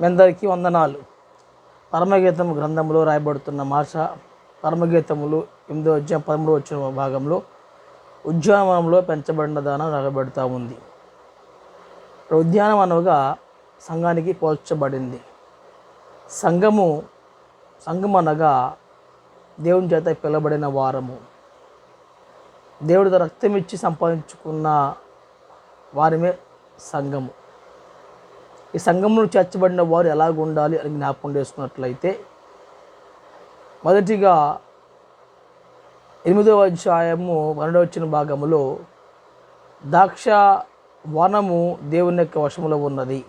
మీ అందరికీ వందనాలు. పరమగీతం గ్రంథంలో రాయబడుతున్న మాష పరమగీతములు ఎనిమిదో అధ్యాయం పదమూడు వచ్చిన భాగంలో ఉద్యానవనంలో పెంచబడిన దానం రాయబడుతూ ఉంది. ఉద్యానవనముగా అనగా సంఘానికి పోల్చబడింది. సంఘము సంఘం అనగా దేవుని చేత పిలబడిన వారము. దేవుడి రక్తం ఇచ్చి సంపాదించుకున్న వారిమే సంఘము. ఈ సంఘంలో చేర్చబడిన వారు ఎలాగ ఉండాలి అని జ్ఞాపకం చేసుకున్నట్లయితే మొదటిగా ఎనిమిదవ అధ్యాయము పన్నెండవ వచ్చిన భాగములో దాక్ష వనము దేవుని యొక్క వశములో ఉన్నది.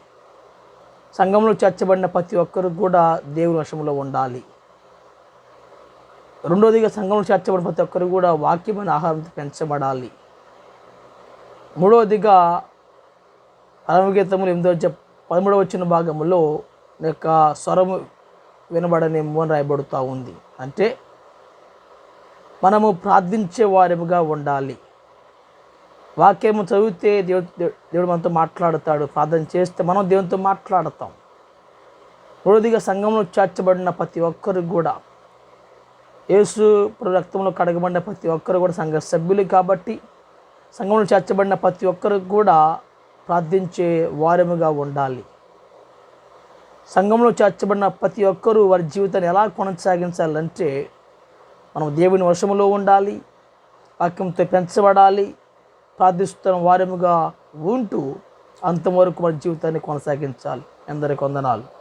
సంఘంలో చేర్చబడిన ప్రతి ఒక్కరు కూడా దేవుని వశంలో ఉండాలి. రెండోదిగా సంఘంలో చేర్చబడిన ప్రతి ఒక్కరు కూడా వాక్యమైన ఆహారంతో పెంచబడాలి. మూడవదిగా పరమగీతములు ఎనిమిదో పదమూడవ వచ్చిన భాగంలో యొక్క స్వరము వినబడనేమో అని రాయబడుతూ ఉంది. అంటే మనము ప్రార్థించే వారముగా ఉండాలి. వాక్యము చదివితే దేవుడు దేవుడు మనతో మాట్లాడతాడు. ప్రార్థన చేస్తే మనం దేవునితో మాట్లాడతాం. మూడోదిగా సంఘంలో చేర్చబడిన ప్రతి ఒక్కరు కూడా యేసు రక్తంలో కడగబడిన ప్రతి ఒక్కరు కూడా సంఘ సభ్యులు కాబట్టి సంఘంలో చేర్చబడిన ప్రతి ఒక్కరు కూడా ప్రార్థించే వారముగా ఉండాలి. సంఘంలో చేర్చబడిన ప్రతి ఒక్కరూ వారి జీవితాన్ని ఎలా కొనసాగించాలంటే మనం దేవుని వశములో ఉండాలి వాక్యంతో పెంచబడాలి ప్రార్థిస్తున్న వారముగా ఉంటూ అంతవరకు మన జీవితాన్ని కొనసాగించాలి. అందరి కొందనాలు